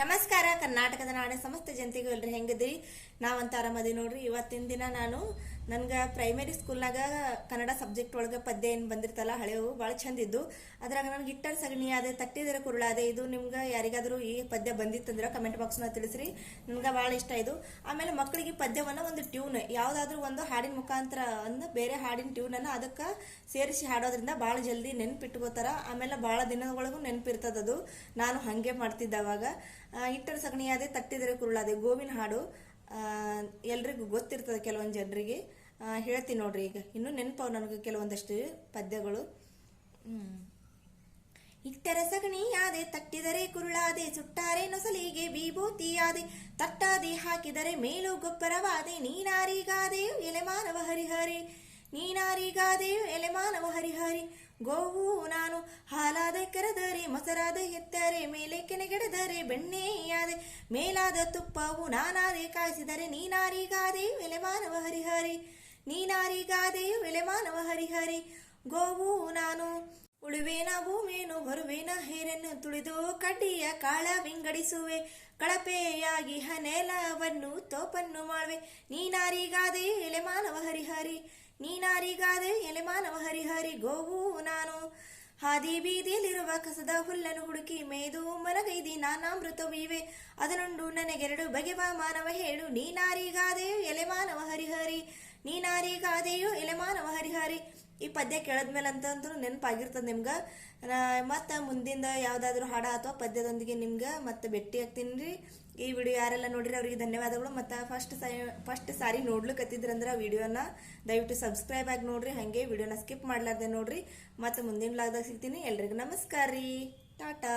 ನಮಸ್ಕಾರ ಕರ್ನಾಟಕದ ನಾಡಿನ ಸಮಸ್ತ ಜನತೆಗೂ ಎಲ್ಲರೂ ಹೆಂಗದ್ರಿ ನಾವಂತ ಆರಾಮದಿ ನೋಡ್ರಿ. ಇವತ್ತಿನ ದಿನ ನಾನು ನನ್ಗೆ ಪ್ರೈಮರಿ ಸ್ಕೂಲ್ನಾಗ ಕನ್ನಡ ಸಬ್ಜೆಕ್ಟ್ ಒಳಗೆ ಪದ್ಯ ಏನು ಬಂದಿರ್ತಲ್ಲ ಹಳೆವು ಭಾಳ ಚಂದ ಇದ್ದು. ಅದ್ರಾಗ ನನಗೆ ಹಿಟ್ಟರ್ ಸಗಣಿ ಅದೇ ತಟ್ಟಿದರೆ ಕುರುಳಾದೆ ಇದು ನಿಮ್ಗೆ ಯಾರಿಗಾದರೂ ಈ ಪದ್ಯ ಬಂದಿತ್ತಂದ್ರೆ ಕಮೆಂಟ್ ಬಾಕ್ಸ್ನ ತಿಳಿಸ್ರಿ. ನನ್ಗೆ ಭಾಳ ಇಷ್ಟ ಇದು. ಆಮೇಲೆ ಮಕ್ಕಳಿಗೆ ಪದ್ಯವನ್ನು ಒಂದು ಟ್ಯೂನ್ ಯಾವುದಾದ್ರೂ ಒಂದು ಹಾಡಿನ ಮುಖಾಂತರ ಅಂದ್ರೆ ಬೇರೆ ಹಾಡಿನ ಟ್ಯೂನನ್ನು ಅದಕ್ಕೆ ಸೇರಿಸಿ ಹಾಡೋದ್ರಿಂದ ಭಾಳ ಜಲ್ದಿ ನೆನ್ಪಿಟ್ಕೋತಾರ. ಆಮೇಲೆ ಭಾಳ ದಿನಗಳಿಗೂ ನೆನಪಿರ್ತದದು ನಾನು ಹಾಗೆ ಮಾಡ್ತಿದ್ದೆ ಅವಾಗ. ಆ, ಹಿಟ್ಟರ ಸಗಣಿ ಅದೇ ತಟ್ಟಿದರೆ ಕುರುಳಾದೆ ಗೋವಿನ ಹಾಡು. ಎಲ್ರಿಗೂ ಗೊತ್ತಿರ್ತದೆ ಕೆಲವೊಂದು ಜನರಿಗೆ. ಹೇಳ್ತೀನಿ ನೋಡ್ರಿ ಈಗ. ಇನ್ನು ನೆನಪವು ನನಗೆ ಕೆಲವೊಂದಷ್ಟು ಪದ್ಯಗಳು. ಇಟ್ಟರ ಸಗಣಿ ಸಗಣಿಯಾದೆ ತಟ್ಟಿದರೆ ಕುರುಳಾದೆ, ಸುಟ್ಟಾರೆ ನೊಸಲಿಗೆ ವಿಭೂತಿಯಾದೆ, ತಟ್ಟಾದೆ ಹಾಕಿದರೆ ಮೇಲು ಗೊಬ್ಬರವಾದೆ ನೀನಾರಿಗಾದೆ ಎಲೆ ಮಾನವ ಹರಿಹರಿ. ನೀನಾರಿಗಾದೆಯು ಎಲೆ ಮಾನವ ಹರಿಹರಿ. ಗೋವು ನಾನು ಹಾಲಾದ ಕೆರೆದರೆ, ಮೊಸರಾದ ಎತ್ತರೆ ಮೇಲೆ ಕೆನೆಗೆಡದರೆ, ಬೆಣ್ಣೆಯಾದೆ, ಮೇಲಾದ ತುಪ್ಪವು ನಾನಾದೆ ಕಾಯಿಸಿದರೆ, ನೀನಾರಿಗಾದೆಯು ಎಲೆ ಮಾನವ ಹರಿಹರಿ. ನೀನಾರಿಗಾದೆಯು ಎಲೆ ಮಾನವ ಹರಿಹರಿ. ಗೋವು ನಾನು ಉಳುವೇನ ಭೂಮೇನು ಬರುವೇನ, ಹೇರನ್ನು ತುಳಿದು ಕಡ್ಡಿಯ ಕಾಳ ವಿಂಗಡಿಸುವೆ. ಕಳಪೆಯಾಗಿ ಹನೆಲವನ್ನು ತೋಪನ್ನು ಮಾಡುವೆ. ನೀನಾರಿಗಾದೆ ಎಲೆ ಮಾನವ ಹರಿಹರಿ. ನೀನಾರಿಗಾದೆ ಎಲೆಮಾನವ ಹರಿಹರಿ ಗೋವು ನಾನು. ಹಾದಿ ಬೀದಿಯಲ್ಲಿರುವ ಕಸದ ಹುಲ್ಲನ್ನು ಹುಡುಕಿ ಮೇದು ಮನಗೈದಿ ನಾನಾಮೃತವಿವೆ. ಅದನುಂಡು ನನಗೆರಡು ಬಗೆವ ಮಾನವ ಹೇಳು. ನೀನಾರಿಗಾದೆಯು ಎಲೆಮಾನವ ಹರಿಹರಿ. ನೀನಾರಿಗಾದೆಯು ಎಲೆಮಾನವ ಹರಿಹರಿ. ಈ ಪದ್ಯ ಕೇಳದ್ಮೇಲೆ ಅಂತಂದ್ರೆ ನೆನಪಾಗಿರ್ತದೆ ನಿಮ್ಗೆ? ಮತ್ತು ಮುಂದಿಂದ ಯಾವುದಾದ್ರೂ ಹಾಡ ಅಥವಾ ಪದ್ಯದೊಂದಿಗೆ ನಿಮ್ಗೆ ಮತ್ತೆ ಭೇಟಿ ಆಗ್ತೀನಿ ರೀ ಈ ವಿಡಿಯೋ ಯಾರೆಲ್ಲ ನೋಡಿರಿ ಅವರಿಗೆ ಧನ್ಯವಾದಗಳು. ಮತ್ತು ಫಸ್ಟ್ ಸೈ ಫಸ್ಟ್ ಸಾರಿ ನೋಡ್ಲಿಕ್ಕತ್ತಿದ್ರಂದ್ರೆ ವಿಡಿಯೋನ ದಯವಿಟ್ಟು ಸಬ್ಸ್ಕ್ರೈಬ್ ಆಗಿ ನೋಡ್ರಿ. ಹಾಗೆ ವಿಡಿಯೋನ ಸ್ಕಿಪ್ ಮಾಡ್ಲಾರ್ದೆ ನೋಡ್ರಿ. ಮತ್ತು ಮುಂದಿನ ಲಾಗ್ದಾಗ ಸಿಗ್ತೀನಿ. ಎಲ್ರಿಗೂ ನಮಸ್ಕಾರ ರೀ. ಟಾಟಾ.